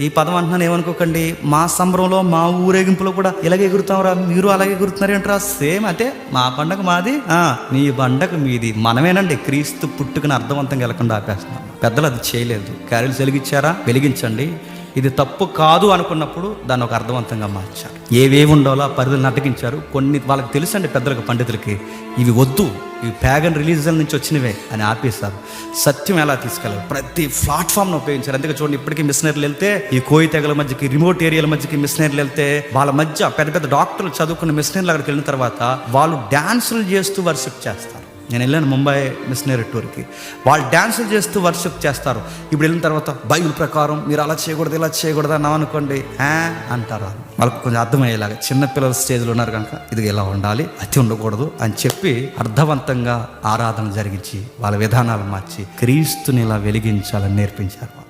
ఈ పదం అంటున్నాను ఏమనుకోకండి? మా సంబరంలో మా ఊరేగింపులో కూడా ఇలాగే ఎగురుతాంరా. మీరు అలాగే ఎగురుతున్నారేంట్రా సేమ్ అంటే మా పండగ మాది. మీ నీ పండగ మీది. మనమేనండి క్రీస్తు పుట్టుకుని అర్థవంతంగా వెళ్ళకుండా ఆపేస్తున్నాం. పెద్దలు అది చేయలేదు. క్యారీలు వెలిగించారా? వెలిగించండి. ఇది తప్పు కాదు అనుకున్నప్పుడు దాన్ని ఒక అర్థవంతంగా మార్చారు. ఏవేవి ఉండాలో ఆ పరిధులను అడ్డగించారు కొన్ని వాళ్ళకి తెలుసండి పెద్దలకు పండితులకి. ఇవి వద్దు. ఇవి ప్యాగన్ రిలీజన్ నుంచి వచ్చినవే అని ఆపేస్తారు సత్యం ఎలా తీసుకెళ్ళాలి? ప్రతి ప్లాట్ఫామ్ను ఉపయోగించారు అందుకే చూడండి ఇప్పటికీ మిషనరీలు వెళ్తే ఈ కోయి తెగల మధ్యకి రిమోట్ ఏరియాల మధ్యకి మిషనరీలు వెళ్తే వాళ్ళ మధ్య పెద్ద పెద్ద డాక్టర్లు చదువుకున్న మిషనరీలు అక్కడికి వెళ్ళిన తర్వాత వాళ్ళు డ్యాన్సులు చేస్తూ వర్షిప్ చేస్తారు. నేను వెళ్ళాను ముంబై మిషనరీ టూర్కి. వాళ్ళు డ్యాన్సులు చేస్తూ వర్షిప్ చేస్తారు. ఇప్పుడు వెళ్ళిన తర్వాత బైబిల్ ప్రకారం మీరు అలా చేయకూడదు ఇలా చేయకూడదు అన్నాం అనుకోండి "ఆ" అంటారు వాళ్ళకు వాళ్ళకి కొంచెం అర్థమయ్యేలాగా చిన్నపిల్లల స్టేజ్లో ఉన్నారు కనుక ఇది ఇలా ఉండాలి అతి ఉండకూడదు అని చెప్పి అర్థవంతంగా ఆరాధన జరిగించి వాళ్ళ విధానాలు మార్చి క్రీస్తుని ఇలా వెలిగించాలని నేర్పించారు